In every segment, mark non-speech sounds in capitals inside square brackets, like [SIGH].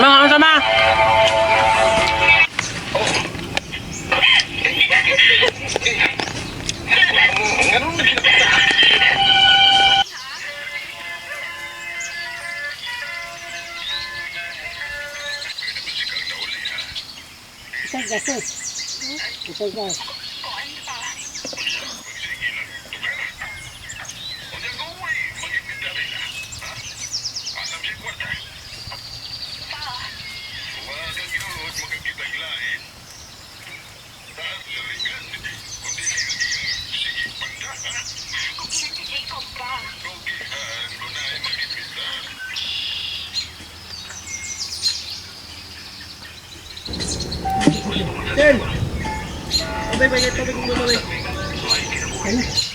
Mga kasama! Isang gasos. Isang. Abay, bay, ito, bay, kung bumalik. Ano?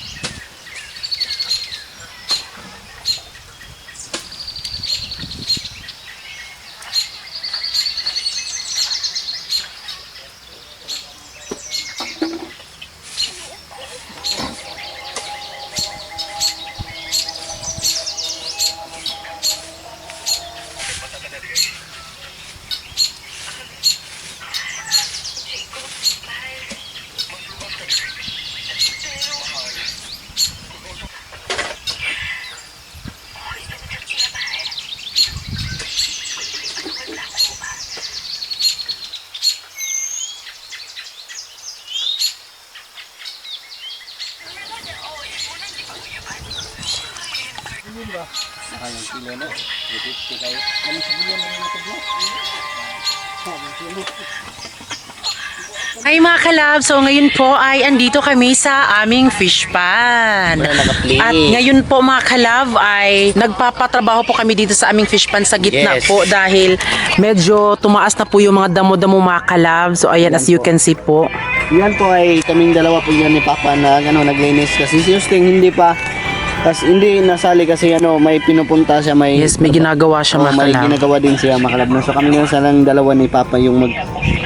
50 Ay mga kalab, so ngayon po ay andito kami sa aming fish pan. At ngayon po mga kalab ay nagpapatrabaho po kami dito sa aming fish pan sa gitna yes. po dahil medyo tumaas na po yung mga damo-damo mga kalab. So ayan, as you can see po. Yan po ay kaming dalawa po yan ni Papa na ano, naglinis kasi si Justin hindi pa kasi hindi nasali kasi ano may pinupunta siya may Yes, may ginagawa siya Oh, mga may kalab. ginagawa din siya makalab. Na so kami ngayon sa lang dalawa ni Papa yung mag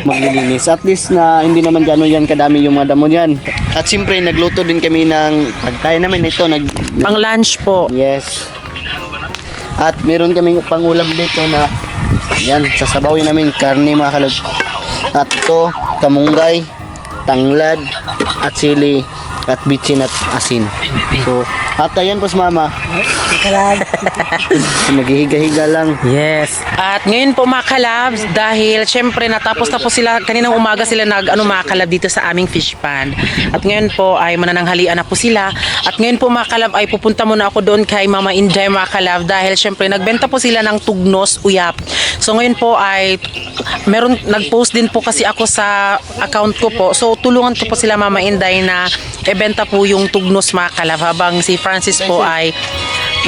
maglilinis. At least na hindi naman gano'n yan kadami yung mga damo yan at siyempre nagluto din kami ng pagkain namin. Ito nag Pang lunch po. yes. At meron kaming pangulam dito na yan sasabawin namin karne mga kalab. At ito kamunggay tanglad at sili at bitsin at asin. So at ayan po si mama naghihiga-higa lang Yes. At ngayon po mga kalabs, dahil syempre natapos na po sila, kaninang umaga sila nag ano, mga kalab dito sa aming fish pan. At ngayon po ay manananghalian na po sila. At ngayon po mga kalab ay pupunta muna ako doon kay Mama Inday mga kalab dahil syempre nagbenta po sila ng tugnos uyap. So ngayon po ay meron nag-post din po kasi ako sa account ko po. So tulungan ko po sila Mama Inday na ibenta po yung tugnos mga kalab habang si Francis po ay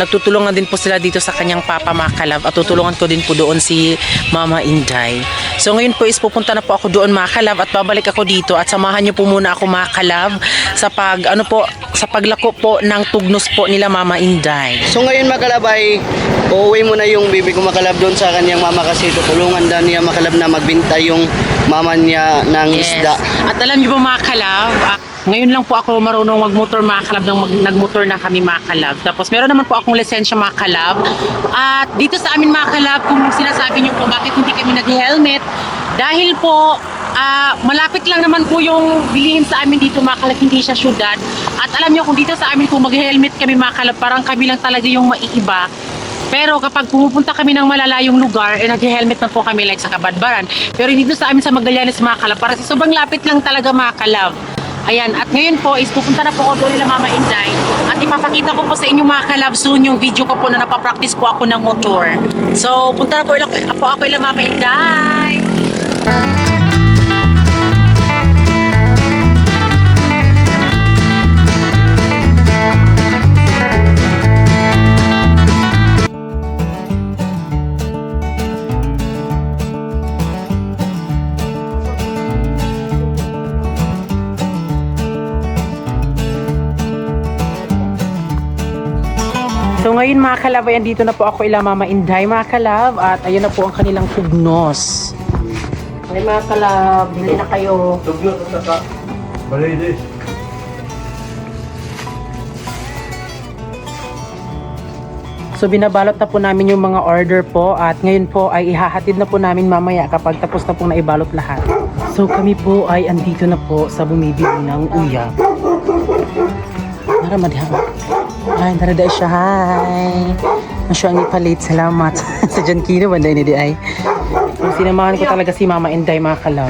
nagtutulungan din po sila dito sa kanyang papa mga kalab at tutulungan ko din po doon si Mama Inday. So ngayon po is pupunta na po ako doon mga kalab at babalik ako dito at samahan niyo po muna ako mga kalab sa pag ano po sa paglako po ng tugnos po nila Mama Inday. So ngayon makalabay, uuwi mo na yung bibi ko makalab doon sa kanyang mama kasi tutulungan daw niya makalab na magbinta yung mama niya ng isda. At alam niyo po mga kalab, ah, ngayon lang po ako marunong magmotor mga kalab nang mag, nagmotor na kami mga kalab. Tapos meron naman po akong lisensya mga kalab. At dito sa amin mga kalab, kung sinasabi niyo po bakit hindi kami nag-helmet, dahil po ah, malapit lang naman po yung bilihin sa amin dito mga kalab, hindi siya syudad. At alam niyo kung dito sa amin kung mag-helmet kami mga kalab, parang kami lang talaga yung maiiba. Pero kapag pumupunta kami ng malalayong lugar, eh, nag-helmet na po kami like sa Kabadbaran. Pero dito sa amin sa Magallanes mga kalab, para sobrang lapit lang talaga mga kalab. Ayan, at ngayon po is pupunta na po ako doon nila Mama Inday at ipapakita ko po sa inyo mga kalab soon yung video ko po na napapractice po ako ng motor. So, punta na po, po ako ila Mama Inday. So ngayon mga kalab, ayan dito na po ako ila Mama Inday mga kalab at ayan na po ang kanilang tugnos. May mga pala, bili na kayo. Dugyot at saka balidis. So binabalot na po namin yung mga order po at ngayon po ay ihahatid na po namin mamaya kapag tapos na pong naibalot lahat. So kami po ay andito na po sa bumibili ng uya. Nara madihang. Ay, nara dahil siya. Hi. Ang siya ang ipalit. Salamat. [LAUGHS] sa John Kino, wanda ini di ay. So, sinamahan ko talaga si Mama Inday mga kalaw.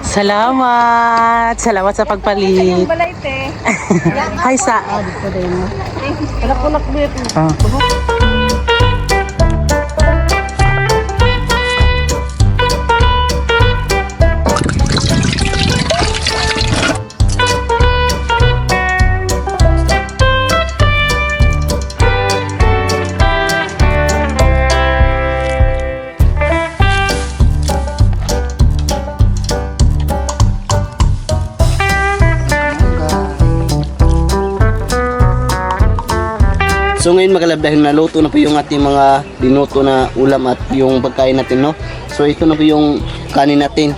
Salamat! Salamat sa pagpalit. [LAUGHS] Hi sa... Ah. So ngayon magalab dahil naluto na po yung ating mga dinuto na ulam at yung pagkain natin no. So ito na po yung kanin natin.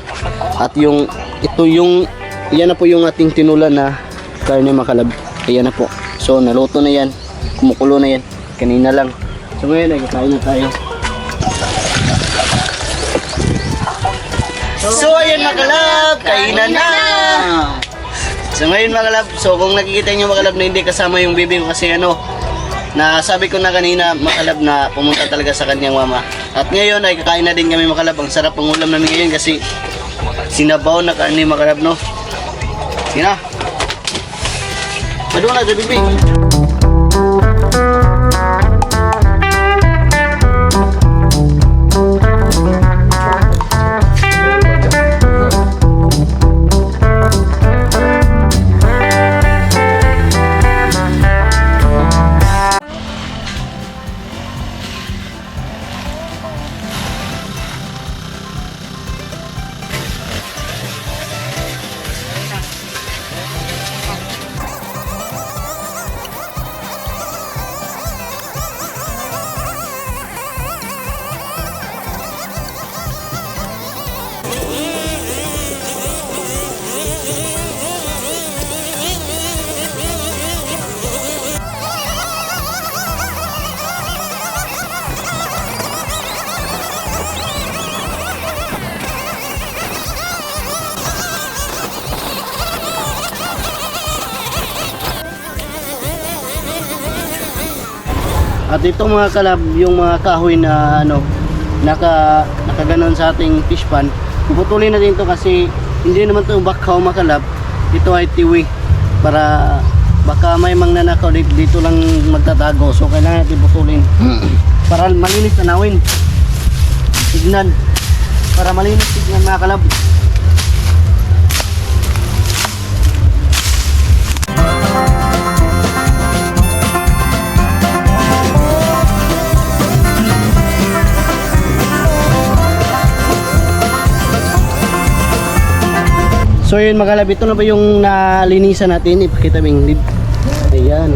At yung ito yung yan na po yung ating tinula na karne makalab. Ayan na po. So naluto na yan. Kumukulo na yan. Kanina lang. So ngayon ay kakain na tayo. So ayan makalab, kainan na. So ngayon mga kalab, so kung nakikita niyo mga kalab na hindi kasama yung bibi ko kasi ano, na sabi ko na kanina makalab na pumunta talaga sa kanyang mama. At ngayon ay kakain na din kami makalab. Ang sarap ng ulam namin ngayon kasi sinabaw na karne makalab no. Padung na bibi. At ito mga kalab, yung mga kahoy na ano, naka, nakaganon sa ating fish pan, puputulin natin ito kasi hindi naman ito bakaw mga kalab, ito ay tiwi para baka may mangnanakaw dito, dito lang magtatago. So kailangan natin putulin para malinis tanawin tignan para malinis tignan mga kalab So yun mga ito na ba yung nalinisan natin? Ipakita mo yung lid. Ayan.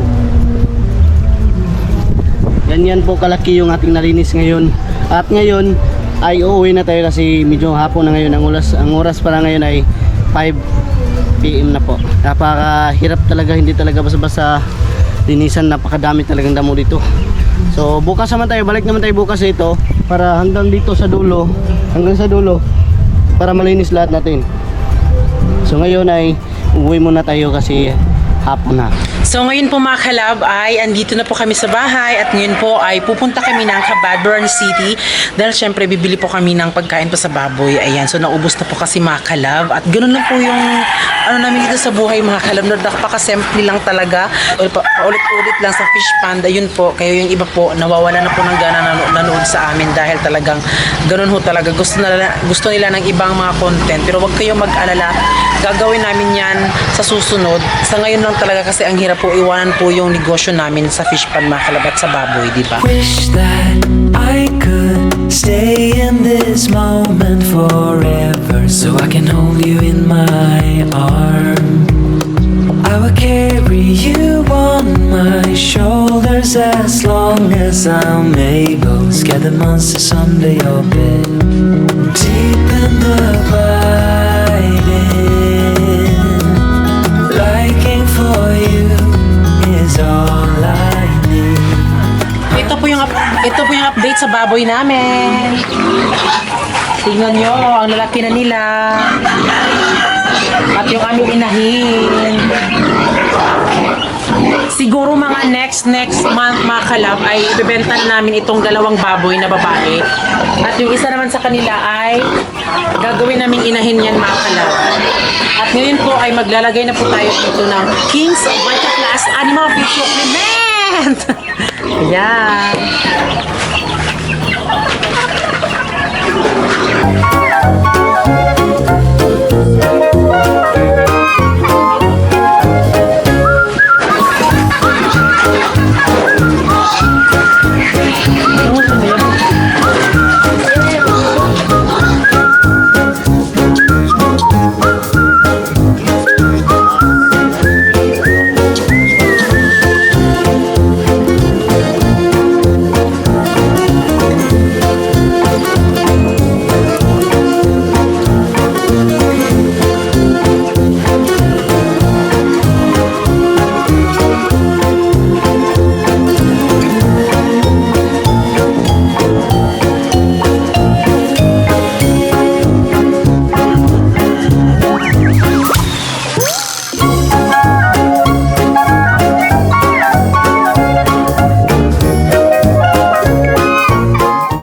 Ganyan po kalaki yung ating nalinis ngayon. At ngayon ay uuwi na tayo kasi medyo hapon na ngayon. Ang oras, ang oras para ngayon ay 5 PM na po. Napakahirap talaga, hindi talaga basta-basta linisan. Napakadami talagang damo dito. So bukas naman tayo, balik naman tayo bukas ito para hanggang dito sa dulo, hanggang sa dulo para malinis lahat natin. So ngayon ay uwi muna tayo kasi hapon na. So ngayon po mga kalab ay andito na po kami sa bahay at ngayon po ay pupunta kami ng Cabadron City dahil syempre bibili po kami ng pagkain pa sa baboy. Ayan, so naubos na po kasi mga kalab at ganoon lang po yung ano namin dito sa buhay mga kalab. Napaka-simple lang talaga. Pa- Paulit-ulit lang sa fish pond. Ayun po, kayo yung iba po nawawala na po ng gana nano- nanood sa amin dahil talagang ganun ho talaga. Gusto, nila, gusto nila ng ibang mga content pero wag kayong mag-alala. Gagawin namin yan sa susunod. Sa ngayon lang talaga kasi ang hirap po iwanan po yung negosyo namin sa fish pond mga kalabat sa baboy, di ba? Wish that I could stay in this moment forever so I can hold you in my arms. I will carry you on my shoulders as long as I'm able. Scare the monsters under your bed. Deep in the abiding, Ito po yung ito po yung update sa baboy namin. Tingnan nyo, ang lalaki na nila. At yung aming inahin. Siguro mga next next month mga kalab ay ibebenta na namin itong dalawang baboy na babae. At yung isa naman sa kanila ay gagawin namin inahin yan mga kalab. At ngayon po ay maglalagay na po tayo dito ng Kings of Vita Class Animal Feed Supplement! [LAUGHS] Ayan!